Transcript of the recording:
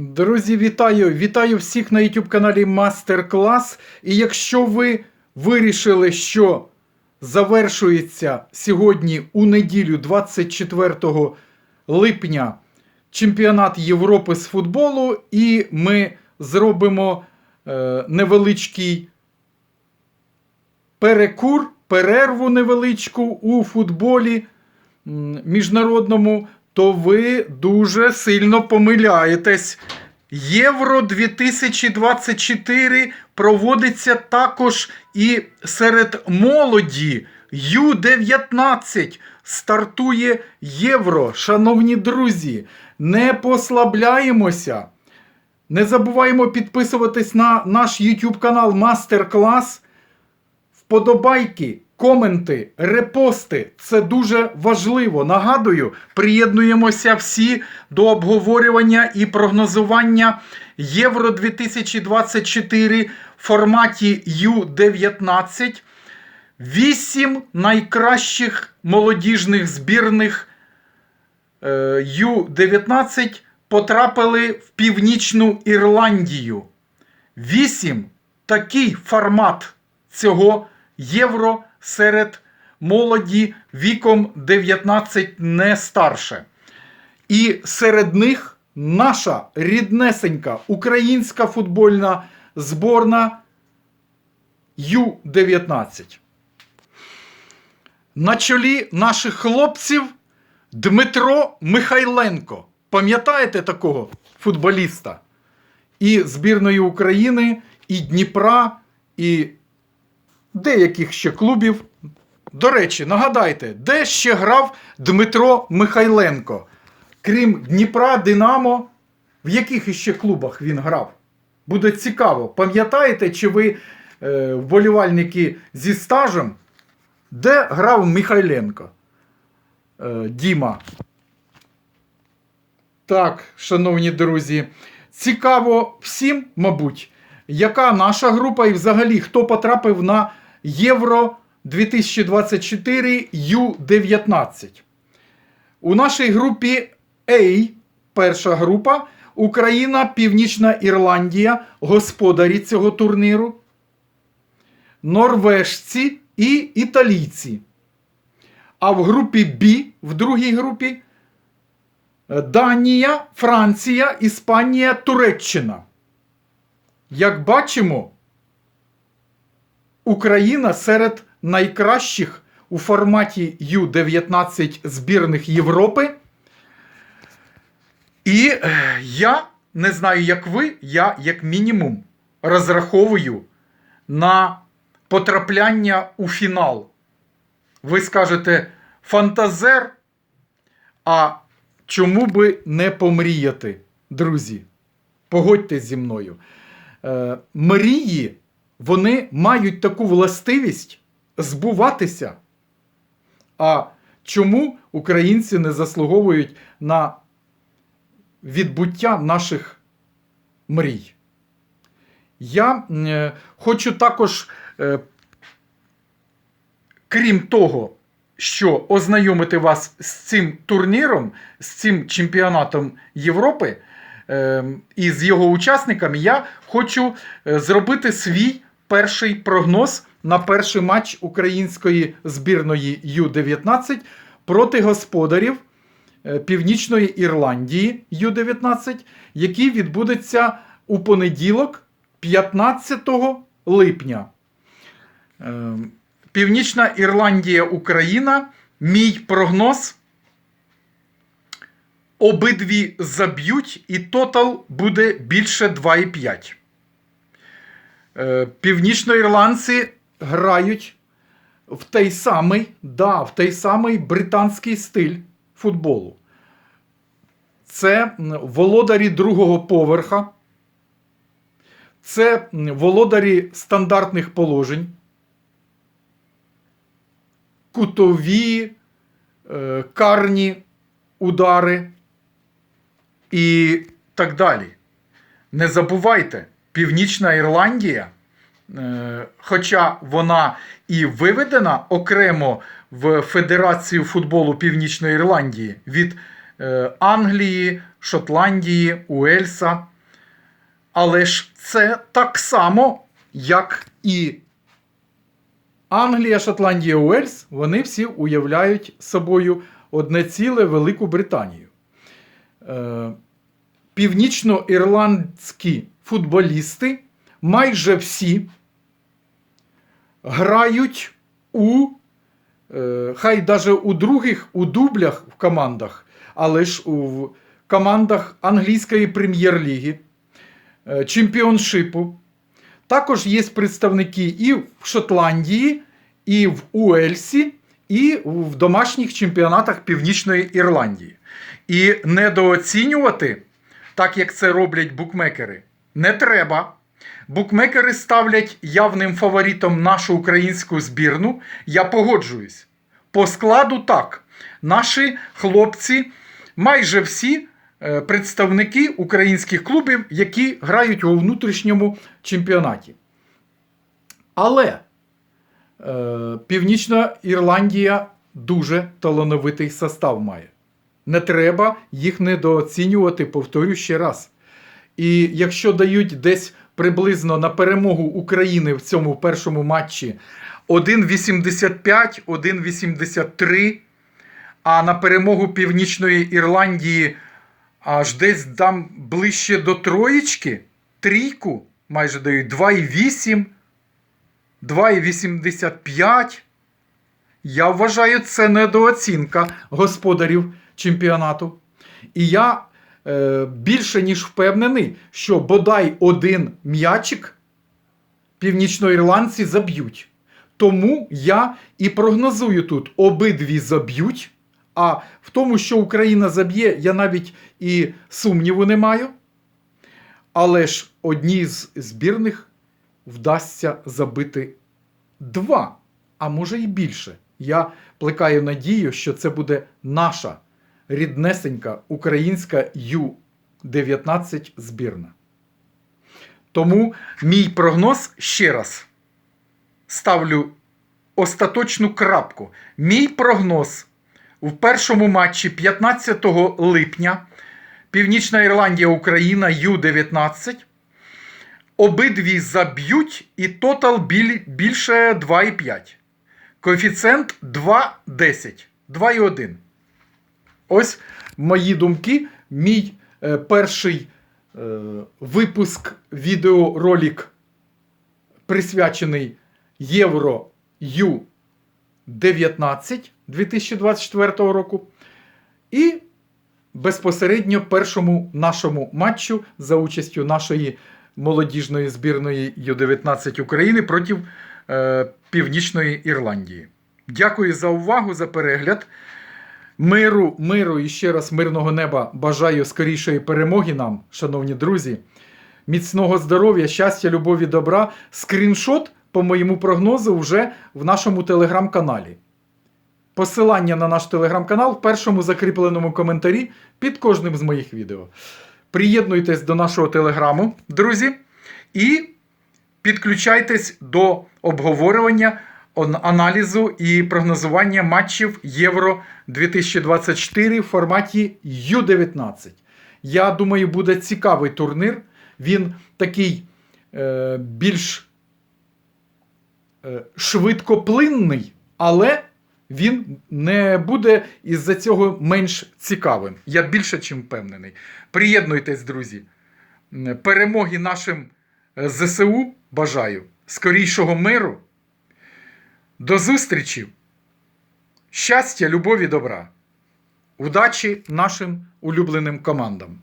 Друзі, вітаю! Вітаю всіх на YouTube каналі Мастер Клас. І якщо ви вирішили, що завершується сьогодні у неділю, 24 липня, чемпіонат Європи з футболу, і ми зробимо е, невеличкий перекур, перерву невеличку у футболі міжнародному, то ви дуже сильно помиляєтесь. Євро 2024 проводиться також і серед молоді. Ю-19 стартує євро. Шановні друзі, не послабляємося. Не забуваємо підписуватись на наш YouTube канал Мастер Клас. Вподобайки, коменти, репости це дуже важливо. Нагадую, приєднуємося всі до обговорювання і прогнозування Євро 2024 в форматі Ю-19. Вісім найкращих молодіжних збірних е, Ю-19 потрапили в Північну Ірландію. Вісім такий формат цього євро серед молоді віком 19 не старше. І серед них наша ріднесенька українська футбольна зборна Ю-19. На чолі наших хлопців Дмитро Михайленко. Пам'ятаєте такого футболіста? І збірної України, і Дніпра, і деяких ще клубів. До речі, нагадайте, де ще грав Дмитро Михайленко? Крім Дніпра, Динамо, в яких іще клубах він грав? Буде цікаво. Пам'ятаєте, чи ви е, вболівальники зі стажем, де грав Михайленко? Е, Діма. Так, шановні друзі, цікаво всім, мабуть, яка наша група і взагалі хто потрапив на Євро 2024 Ю-19. У нашій групі А, перша група, Україна, Північна Ірландія, господарі цього турніру, норвежці і італійці. А в групі Б, в другій групі, Данія, Франція, Іспанія, Туреччина. Як бачимо, Україна серед найкращих у форматі Ю-19 збірних Європи. І е, я не знаю, як ви, я як мінімум розраховую на потрапляння у фінал. Ви скажете фантазер, а чому би не помріяти, друзі? Погодьтесь зі мною. Е, мрії, вони мають таку властивість збуватися. А чому українці не заслуговують на відбуття наших мрій? Я е, хочу також, е, крім того, що ознайомити вас з цим турніром, з цим чемпіонатом Європи е, і з його учасниками, я хочу е, зробити свій перший прогноз на перший матч української збірної Ю-19 проти господарів е, Північної Ірландії Ю-19, який відбудеться у понеділок, 15 липня. Е, Північна Ірландія, Україна. Мій прогноз. Обидві заб'ють, і тотал буде більше 2,5. Е, Північноірландці грають в той самий, да, в той самий британський стиль футболу. Це володарі другого поверха. Це володарі стандартних положень. Кутові, е, карні удари і так далі. Не забувайте, Північна Ірландія, е, хоча вона і виведена окремо в Федерацію футболу Північної Ірландії від е, Англії, Шотландії, Уельса. Але ж це так само, як і Англія, Шотландія, Уельс, вони всі уявляють собою одне ціле Велику Британію. Північноірландські футболісти майже всі грають у, е, хай даже у других, у дублях в командах, але ж у командах англійської прем'єр-ліги, е, чемпіоншипу. Також є представники і в Шотландії, і в Уельсі, і в домашніх чемпіонатах Північної Ірландії. І недооцінювати, так як це роблять букмекери, не треба. Букмекери ставлять явним фаворитом нашу українську збірну. Я погоджуюсь. По складу так. Наші хлопці, майже всі е, представники українських клубів, які грають у внутрішньому чемпіонаті. Але е, Північна Ірландія дуже талановитий состав має. Не треба їх недооцінювати, повторю ще раз. І якщо дають десь приблизно на перемогу України в цьому першому матчі 1,85, 1,83, а на перемогу Північної Ірландії аж десь там ближче до троєчки, трійку майже дають 2,8, 2,85. Я вважаю, це недооцінка господарів чемпіонату. І я е, більше ніж впевнений, що бодай один м'ячик північноірландці заб'ють. Тому я і прогнозую тут: обидві заб'ють. А в тому, що Україна заб'є, я навіть і сумніву не маю. Але ж одній з збірних вдасться забити два, а може і більше. Я плекаю надію, що це буде наша ріднесенька українська Ю-19 збірна. Тому мій прогноз ще раз ставлю остаточну крапку. Мій прогноз в першому матчі 15 липня Північна Ірландія Україна Ю-19. Обидві заб'ють і тотал більше 2,5. Коефіцієнт 2,10. 2,1. Ось мої думки. Мій е, перший е, випуск відеоролик присвячений Євро Ю-19 2024 року. І безпосередньо першому нашому матчу за участю нашої молодіжної збірної Ю-19 України проти е, Північної Ірландії. Дякую за увагу, за перегляд. Миру, миру і ще раз мирного неба бажаю скорішої перемоги нам, шановні друзі. Міцного здоров'я, щастя, любові, добра. Скріншот, по моєму прогнозу, вже в нашому телеграм-каналі. Посилання на наш телеграм-канал в першому закріпленому коментарі під кожним з моїх відео. Приєднуйтесь до нашого телеграму, друзі, і підключайтесь до обговорювання, аналізу і прогнозування матчів Євро 2024 в форматі Ю-19. Я думаю, буде цікавий турнір. Він такий е, більш е, швидкоплинний, але він не буде із-за цього менш цікавим. Я більше чим впевнений. Приєднуйтесь, друзі. Перемоги нашим е, ЗСУ бажаю, скорішого миру. До зустрічі! Щастя, любові, добра! Удачі нашим улюбленим командам!